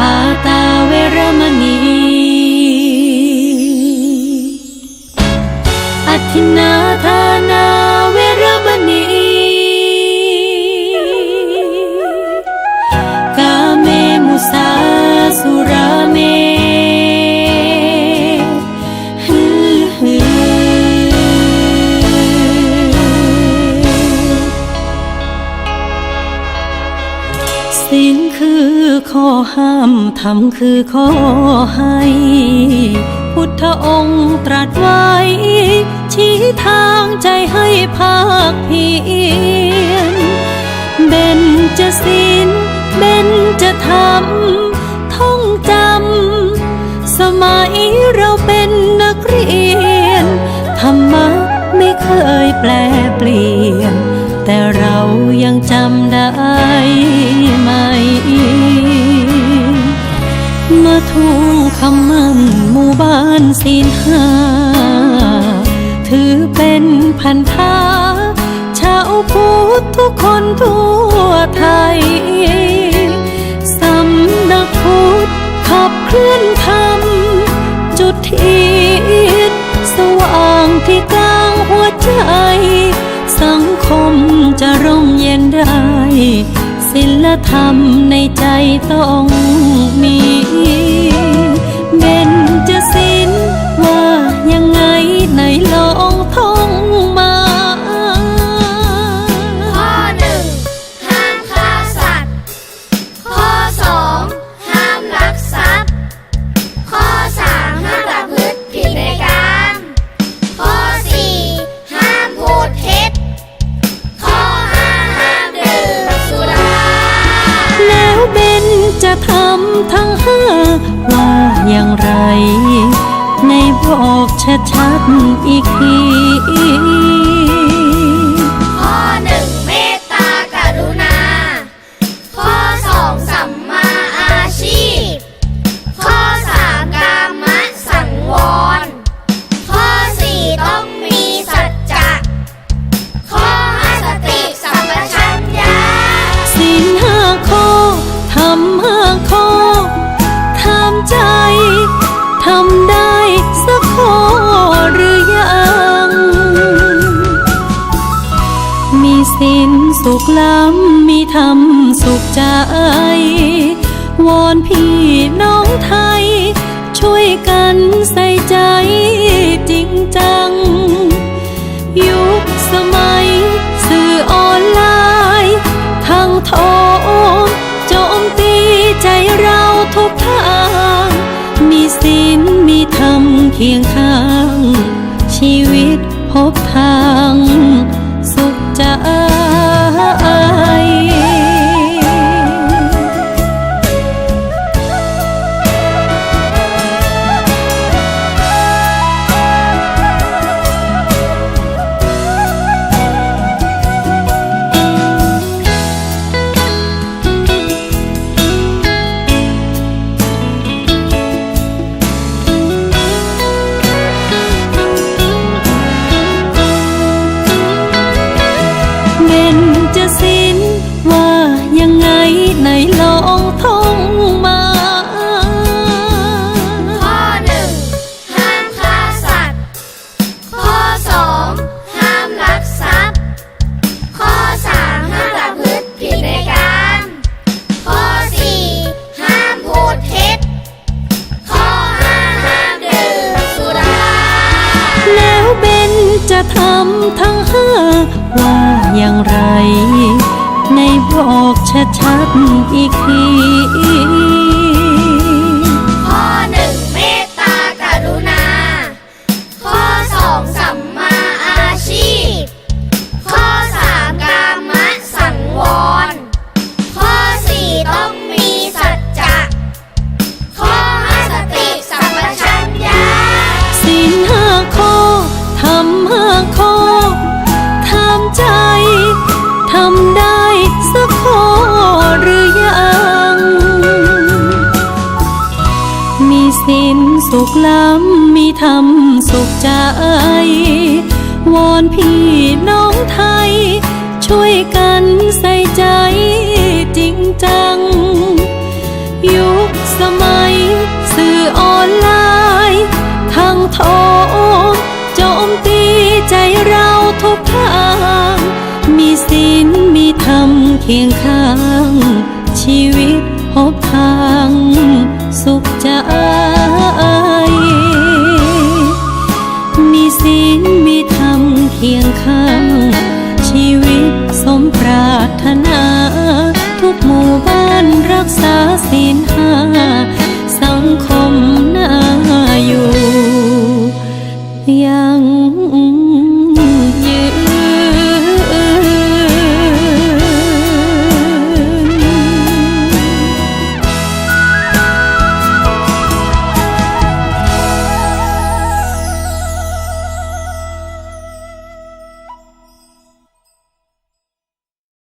ปาตาเวรมณี อธินาท ศีลคือข้อห้ามธรรมคือข้อให้ พุทธองค์ตรัสไว้ ชี้ทางใจให้ภาคเพียรเบนจะศีลเบนจะธรรมท่องจำ สมัยเราเป็นนักเรียน ธรรมะไม่เคยแปลเปลี่ยน แต่เรายังจำได้ ทุ่งคำมั่นหมู่บ้านศีลห้าถือเป็นพันธาชาวพุทธทุกคนทั่วไทย สำนักพุทธขับเคลื่อนธรรม จุดเทียนสว่างที่กลางหัวใจ สังคมจะร่มเย็นได้ ศิลธรรมในใจต้องมีำทั้งห้าว่าอย่างไร ในบอกชัดๆอีกที ใจ ทำได้สักข้อหรือยัง มีสินสุขล้ำมีธรรมสุขใจ วอนพี่น้องไทย ช่วยกันใส่ คียงข้าง ชีวิตพบทา เบนจะสิ้นว่ายังไงไหนลองท่องมาข้อหนึ่งห้ามฆ่าสัตว์ ข้อสองห้ามลักทรัพย์ ข้อสามห้ามประพฤติผิดในการข้อสี่ห้ามพูดเท็จ ข้อห้าห้ามดื่มสุรา แล้วเบนจะทำทั้งห้า ว่าอย่างไร ในบอกชัดๆอีกทีำได้สักข้อหรือยัง มีสินสุขล้ำมีธรรมสุขใจ วอนพี่น้องไทย ช่วยกันใส่ใจจริงจัง คียงข้าง ชีวิตพบทาง สุขใจ